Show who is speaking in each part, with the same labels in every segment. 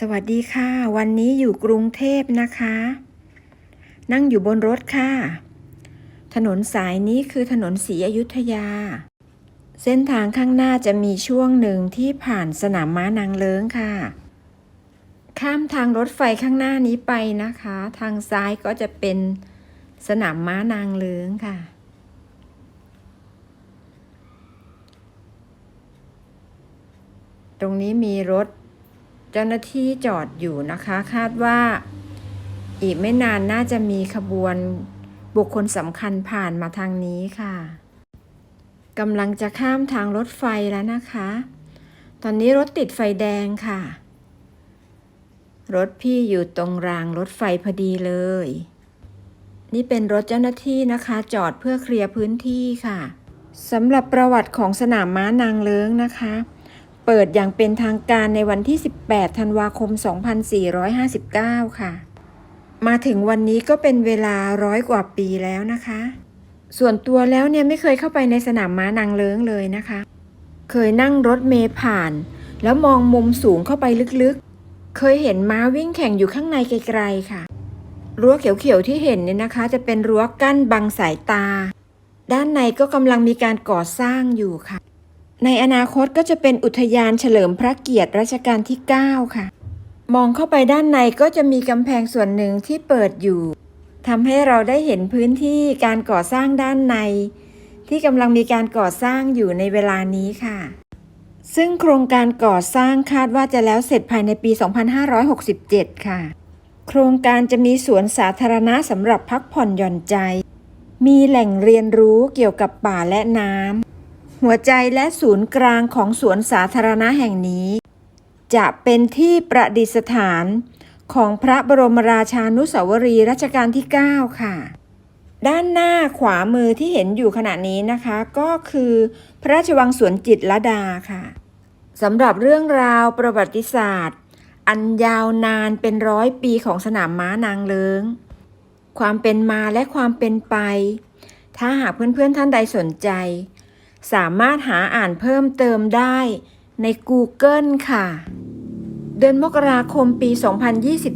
Speaker 1: สวัสดีค่ะ วันนี้อยู่กรุงเทพนะคะ นั่งอยู่บนรถค่ะ ถนนสายนี้คือถนนศรีอยุธยา เส้นทางข้างหน้าจะมีช่วงหนึ่งที่ผ่านสนามม้านางเลิ้งค่ะ ข้ามทางรถไฟข้างหน้านี้ไปนะคะ ทางซ้ายก็จะเป็นสนามม้านางเลิ้งค่ะตรงนี้มีรถ เจ้าหน้าที่จอดอยู่นะคะ คาดว่าอีกไม่นานน่าจะมีขบวนบุคคลสำคัญผ่านมาทางนี้ค่ะกำลังจะข้ามทางรถไฟแล้วนะคะ ตอนนี้รถติดไฟแดงค่ะ รถพี่อยู่ตรงรางรถไฟพอดีเลย นี่เป็นรถเจ้าหน้าที่นะคะ จอดเพื่อเคลียร์พื้นที่ค่ะสำหรับประวัติของสนามม้านางเลิ้งนะคะ เปิดอย่างเป็นทางการในวันที่ 18 ธันวาคม 2459 ค่ะ มาถึงวันนี้ก็เป็นเวลาร้อยกว่าปีแล้วนะคะ ส่วนตัวแล้วเนี่ยไม่เคยเข้าไปในสนามม้านางเลิ้งเลยนะคะ เคยนั่งรถเมล์ผ่าน แล้วมองมุมสูงเข้าไปลึกๆ เคยเห็นม้าวิ่งแข่งอยู่ข้างในไกลๆค่ะ รั้วเขียวๆที่เห็นเนี่ยนะคะ จะเป็นรั้วกั้นบังสายตา ด้านในก็กำลังมีการก่อสร้างอยู่ค่ะ ในอนาคตก็จะเป็นอุทยานเฉลิมพระเกียรติรัชกาลที่ 9 ค่ะ มองเข้าไปด้านในก็จะมีกำแพงส่วนหนึ่งที่เปิดอยู่ทำให้เราได้เห็นพื้นที่การก่อสร้างด้านใน ที่กำลังมีการก่อสร้างอยู่ในเวลานี้ค่ะ ซึ่งโครงการก่อสร้างคาดว่าจะแล้วเสร็จภายในปี 2567 ค่ะ โครงการจะมีสวนสาธารณะสำหรับพักผ่อนหย่อนใจ มีแหล่งเรียนรู้เกี่ยวกับป่าและน้ำ หัวใจและศูนย์กลางของสวนสาธารณะแห่งนี้ จะเป็นที่ประดิษฐานของพระบรมราชานุสาวรีรัชกาลที่ 9 ค่ะ ด้านหน้าขวามือที่เห็นอยู่ขณะนี้นะคะ ก็คือพระราชวังสวนจิตรลดาค่ะสำหรับเรื่องราวประวัติศาสตร์ อันยาวนานเป็นร้อยปีของสนามม้านางเลิงความเป็นมาและความเป็นไป ถ้าหากเพื่อนๆท่านใดสนใจ สามารถหาอ่านเพิ่มเติมได้ใน Google ค่ะ เดือนมกราคมปี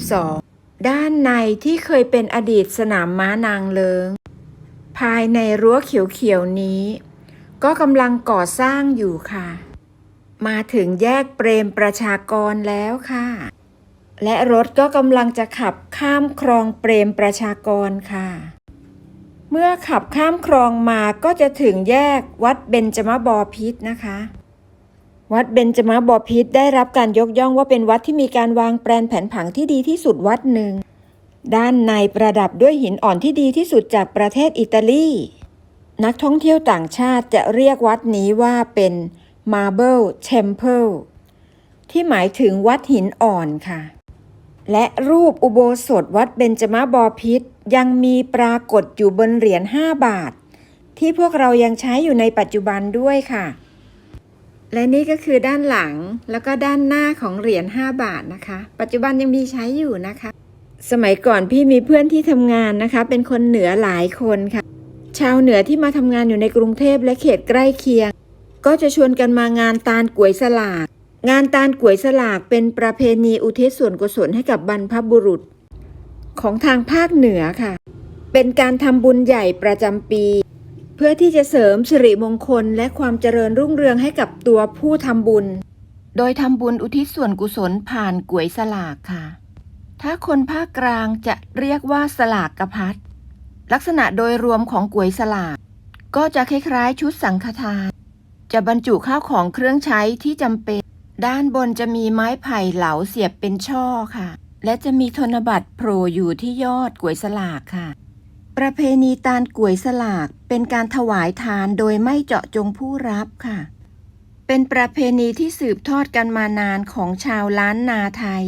Speaker 1: 2022 ด้านในที่เคยเป็นอดีตสนามม้านางเลิง ภายในรั้วเขียวๆนี้ ก็กำลังก่อสร้างอยู่ค่ะ มาถึงแยกเปรมประชากรแล้วค่ะ และรถก็กำลังจะขับข้ามคลองเปรมประชากรค่ะ เมื่อขับข้ามคลองมาก็จะถึงแยกวัดเบญจมบอพิษนะคะ วัดเบญจมบอพิษได้รับการยกย่องว่าเป็นวัดที่มีการวางแปลนแผนผังที่ดีที่สุดวัดหนึ่ง ด้านในประดับด้วยหินอ่อนที่ดีที่สุดจากประเทศอิตาลี นักท่องเที่ยวต่างชาติจะเรียกวัดนี้ว่าเป็น Marble Temple ที่หมายถึงวัดหินอ่อนค่ะ และรูปอุโบสถวัดเบญจมบพิษยังมีปรากฏอยู่บนเหรียญ 5 บาท ที่พวกเรายังใช้อยู่ในปัจจุบันด้วยค่ะ และนี่ก็คือด้านหลังแล้วก็ด้านหน้าของเหรียญ 5 บาทนะคะ ปัจจุบันยังมีใช้อยู่นะคะ สมัยก่อนพี่มีเพื่อนที่ทำงานนะคะ เป็นคนเหนือหลายคนค่ะ ชาวเหนือที่มาทำงานอยู่ในกรุงเทพและเขตใกล้เคียง ก็จะชวนกันมางานตาลกวยสลาก งานตาลกวยสลากเป็นประเพณีอุทิศส่วนกุศลให้กับบรรพบุรุษ ของทางภาคเหนือค่ะ เป็นการทำบุญใหญ่ประจำปี เพื่อที่จะเสริมสิริมงคลและความเจริญรุ่งเรืองให้กับตัวผู้ทำบุญ โดยทำบุญอุทิศส่วนกุศลผ่านกวยสลากค่ะ ถ้าคนภาคกลางจะเรียกว่าสลากกระพัดลักษณะโดยรวมของกวยสลาก ก็จะคล้ายๆ ชุดสังฆทาน จะบรรจุข้าวของเครื่องใช้ที่จำเป็น ด้านบนจะมีไม้ไผ่เหลาเสียบเป็นช่อค่ะ และจะมีธนบัตรโผล่อยู่ที่ยอดกวยสลากค่ะ ประเพณีตาลกวยสลากเป็นการถวายทานโดยไม่เจาะจงผู้รับค่ะ เป็นประเพณีที่สืบทอดกันมานานของชาวล้านนาไทย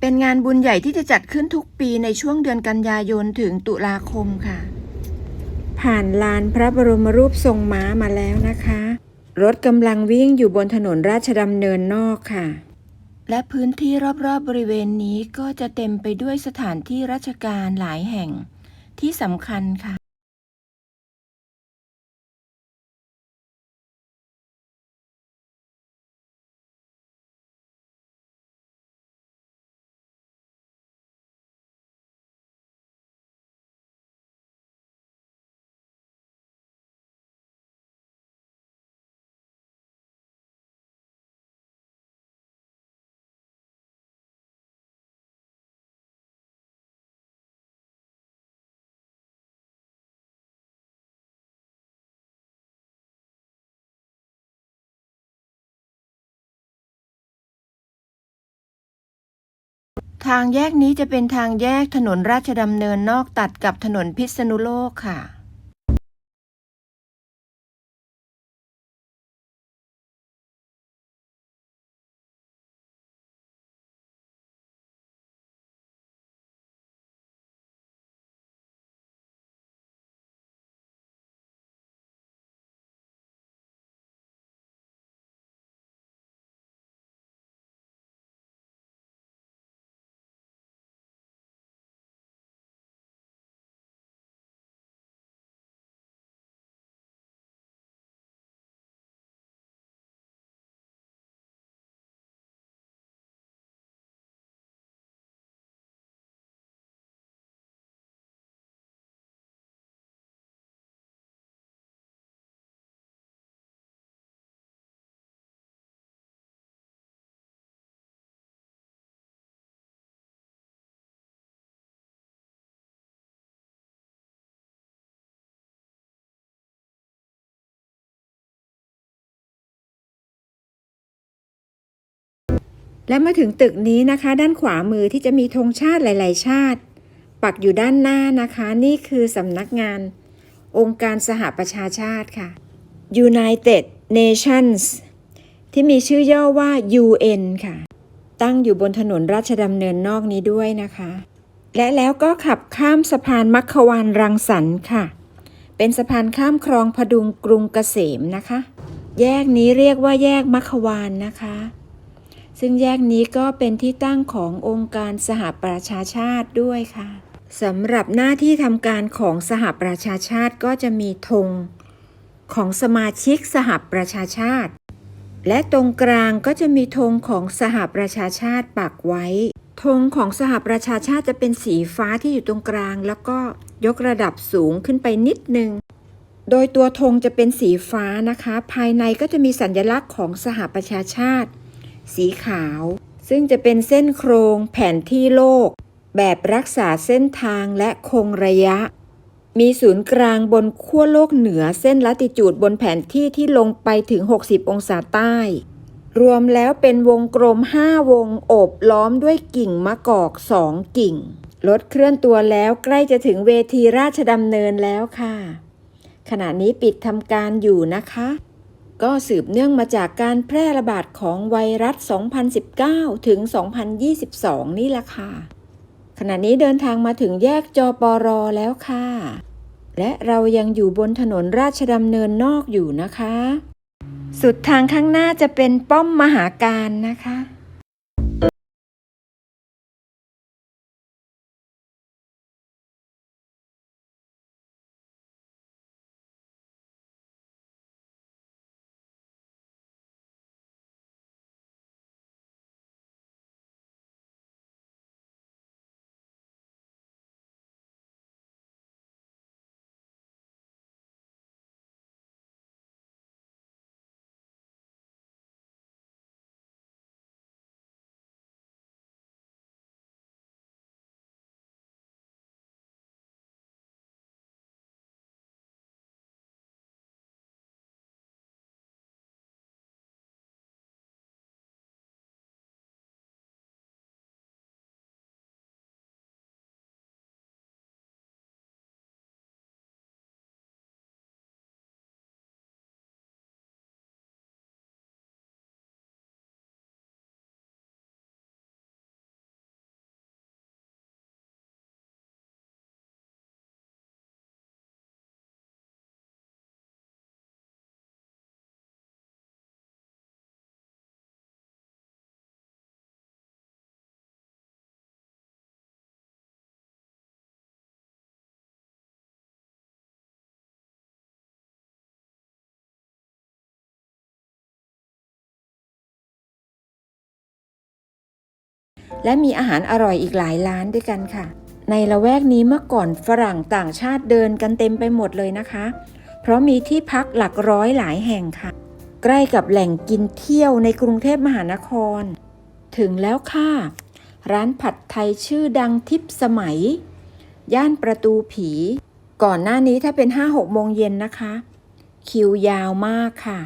Speaker 1: เป็นงานบุญใหญ่ที่จะจัดขึ้นทุกปีในช่วงเดือนกันยายนถึงตุลาคมค่ะ ผ่านลานพระบรมรูปทรงม้ามาแล้วนะคะ รถกำลังวิ่งอยู่บนถนนราชดำเนินนอกค่ะ และพื้นที่รอบๆบบริเวณนี้ก็จะเต็มไปด้วยสถานที่ราชการหลายแห่งที่สำคัญค่ะ ทางแยกนี้จะเป็นทางแยกถนนราชดำเนินนอกตัดกับถนนพิษณุโลกค่ะ และมาถึงตึกนี้นะคะ ด้านขวามือที่จะมีธงชาติหลาย ๆ ชาติ ปักอยู่ด้านหน้านะคะ นี่คือสำนักงาน องค์การสหประชาชาติค่ะ United Nations ที่มีชื่อย่อว่า UN ค่ะ ตั้งอยู่บนถนนราชดำเนินนอกนี้ด้วยนะคะ และแล้วก็ขับข้ามสะพานมัคควานรังสรรค์ค่ะ เป็นสะพานข้ามคลองพดุงกรุงเกษมนะคะ แยกนี้เรียกว่าแยกมัคควานนะคะ ซึ่งแยกนี้ก็เป็นที่ตั้งขององค์การสหประชาชาติด้วยค่ะสำหรับหน้าที่ทำการของสหประชาชาติก็จะมีธงของสมาชิกสหประชาชาติ และตรงกลางก็จะมีธงของสหประชาชาติปักไว้ธงของสหประชาชาติจะเป็นสีฟ้าที่อยู่ตรงกลาง แล้วก็ยกระดับสูงขึ้นไปนิดนึง โดยตัวธงจะเป็นสีฟ้านะคะ ภายในก็จะมีสัญลักษณ์ของสหประชาชาติ สีขาว ซึ่งจะเป็นเส้นโครงแผนที่โลก แบบรักษาเส้นทางและคงระยะ มีศูนย์กลางบนขั้วโลกเหนือเส้นลัติจูดบนแผนที่ที่ลงไปถึง 60 องศาใต้ รวมแล้วเป็นวงกลม 5 วงโอบล้อมด้วยกิ่งมะกอก 2 กิ่งรถเคลื่อนตัวแล้วใกล้จะถึงเวทีราชดำเนินแล้วค่ะ ขณะนี้ปิดทำการอยู่นะคะ ก็สืบเนื่องมาจากการแพร่ระบาดของไวรัส 2019 ถึง 2022 นี่แหละค่ะ ขณะนี้เดินทางมาถึงแยกจปรแล้วค่ะ และเรายังอยู่บนถนนราชดำเนินนอกอยู่นะคะ สุดทางข้างหน้าจะเป็นป้อมมหาการนะคะ และมีอาหารอร่อยอีกหลายร้านด้วยกันค่ะ ในละแวกนี้เมื่อก่อนฝรั่งต่างชาติเดินกันเต็มไปหมดเลยนะคะ เพราะมีที่พักหลักร้อยหลายแห่งค่ะ ใกล้กับแหล่งกินเที่ยวในกรุงเทพมหานคร ถึงแล้วค่ะ ร้านผัดไทยชื่อดังทิพย์สมัย ย่านประตูผี ก่อนหน้านี้ถ้าเป็น 5-6โมงเย็นนะคะ คิวยาวมากค่ะ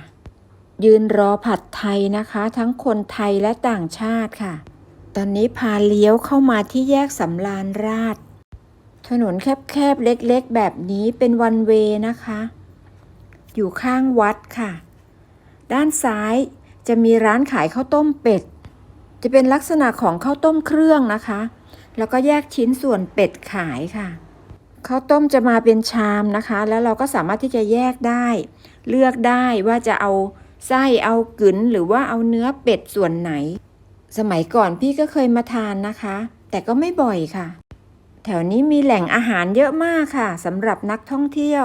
Speaker 1: ยืนรอผัดไทยนะคะ ทั้งคนไทยและต่างชาติค่ะ ตอนนี้พาเลี้ยวเข้ามาที่แยกสำราญราช ถนนแคบๆเล็กๆ แบบนี้เป็นวันเวนะคะ อยู่ข้างวัดค่ะ ด้านซ้ายจะมีร้านขายข้าวต้มเป็ด จะเป็นลักษณะของข้าวต้มเครื่องนะคะ แล้วก็แยกชิ้นส่วนเป็ดขายค่ะข้าวต้มจะมาเป็นชามนะคะ แล้วเราก็สามารถที่จะแยกได้ เลือกได้ว่าจะเอาไส้เอากึ๋นหรือว่าเอาเนื้อเป็ดส่วนไหน สมัยก่อนพี่ก็เคยมาทานนะคะ แต่ก็ไม่บ่อยค่ะ แถวนี้มีแหล่งอาหารเยอะมากค่ะสำหรับนักท่องเที่ยว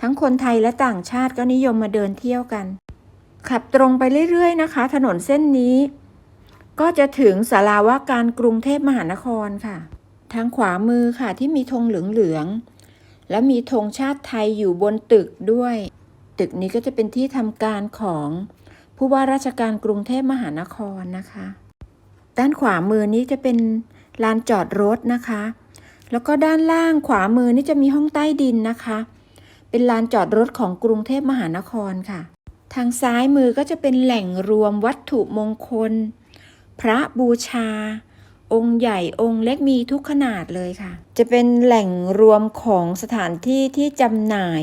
Speaker 1: ทั้งคนไทยและต่างชาติก็นิยมมาเดินเที่ยวกัน ขับตรงไปเรื่อยๆนะคะ ถนนเส้นนี้ ก็จะถึงสาราว่าการกรุงเทพมหานครค่ะ ทางขวามือค่ะที่มีธงเหลืองๆและมีธงชาติไทยอยู่บนตึกด้วย ตึกนี้ก็จะเป็นที่ทำการของผู้ว่าราชการกรุงเทพมหานครนะคะ ด้านขวามือนี้จะเป็นลานจอดรถนะคะ แล้วก็ด้านล่างขวามือนี่จะมีห้องใต้ดินนะคะ เป็นลานจอดรถของกรุงเทพมหานครค่ะ ทางซ้ายมือก็จะเป็นแหล่งรวมวัตถุมงคล พระบูชา องค์ใหญ่องค์เล็กมีทุกขนาดเลยค่ะ จะเป็นแหล่งรวมของสถานที่ที่จำหน่าย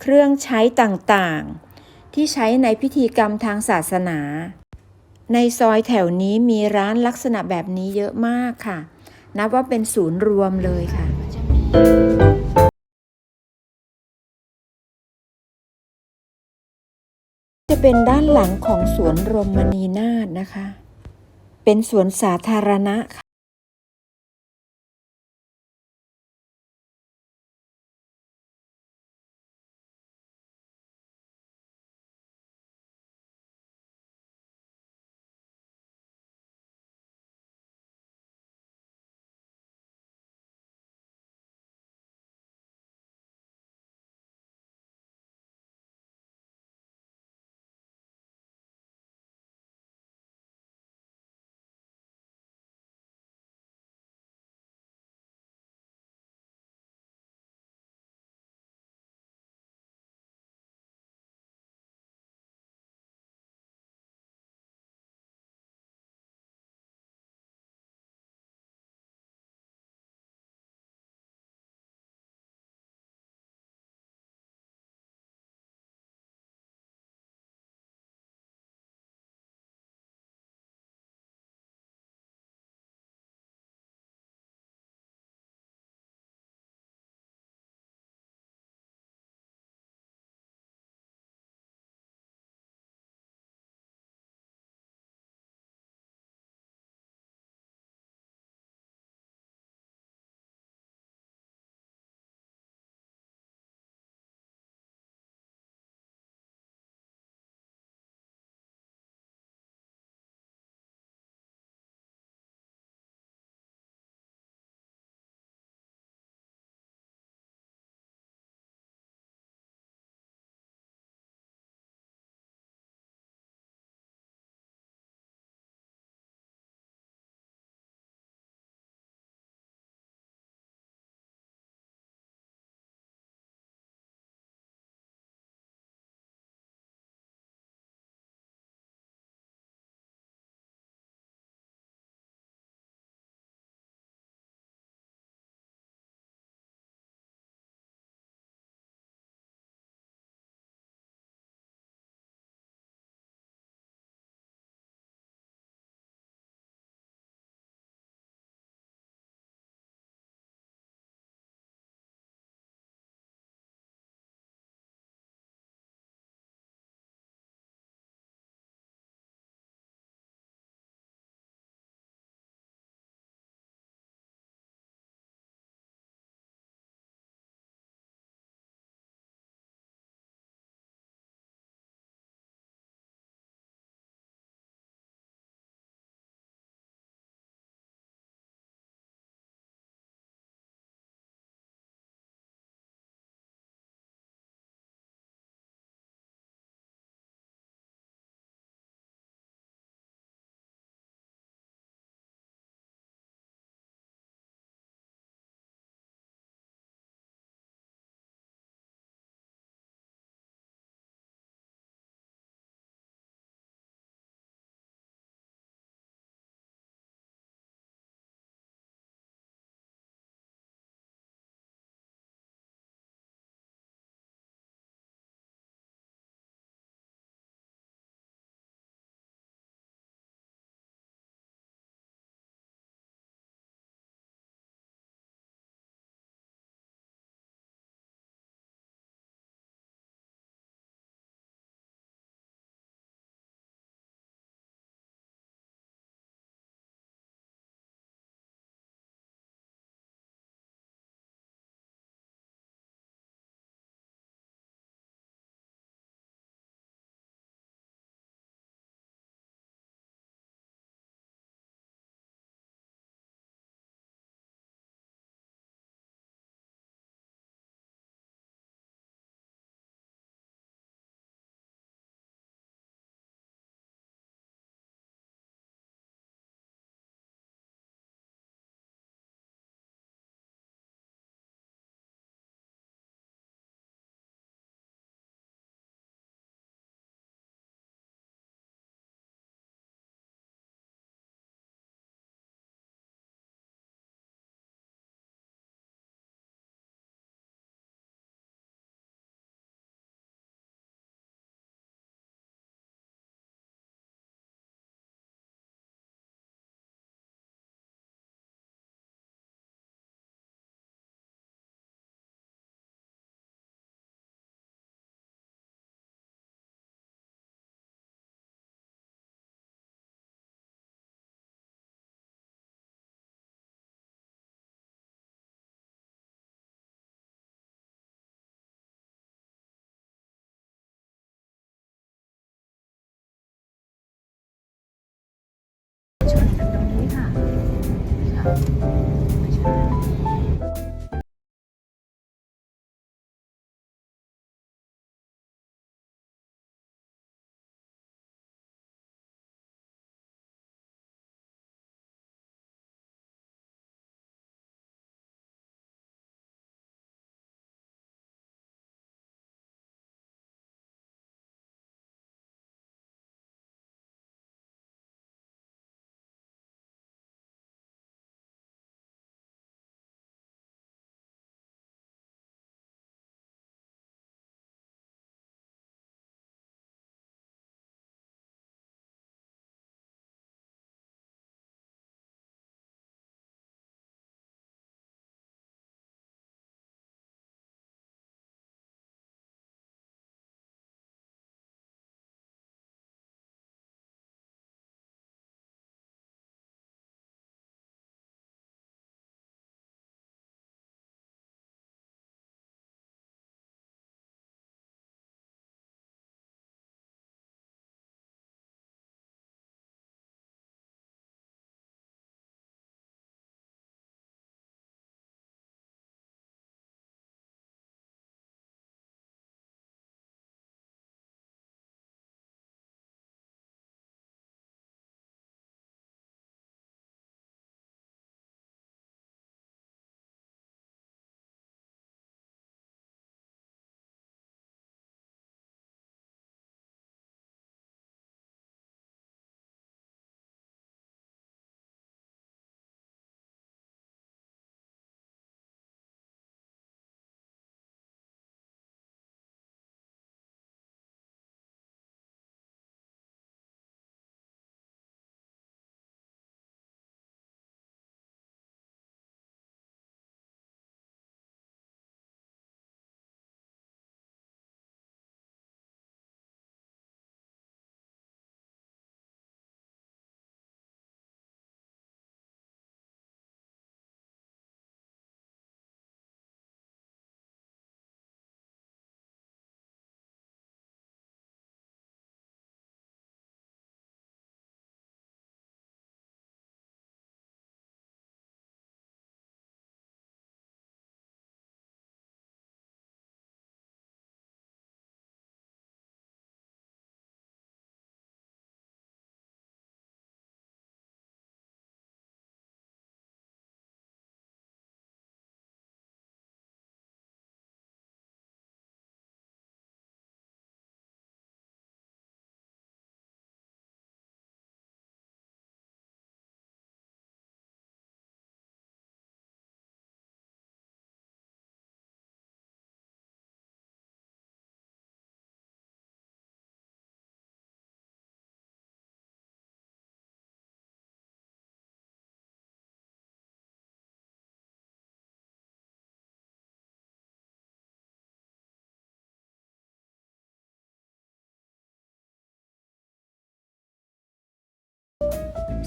Speaker 1: เครื่องใช้ต่างๆ ที่ใช้ในพิธีกรรมทางศาสนา ในซอยแถวนี้มีร้านลักษณะแบบนี้เยอะมากค่ะ นับว่าเป็นศูนย์รวมเลยค่ะ จะเป็นด้านหลังของสวนรมณีนาฏนะคะ เป็นสวนสาธารณะ ค่ะ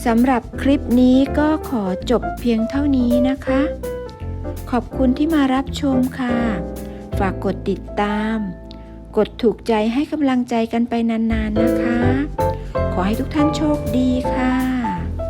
Speaker 1: สำหรับคลิปนี้ก็ขอจบเพียงเท่านี้นะคะ ขอบคุณที่มารับชมค่ะ ฝากกดติดตาม กดถูกใจให้กำลังใจกันไปนานๆนะคะ ขอให้ทุกท่านโชคดีค่ะ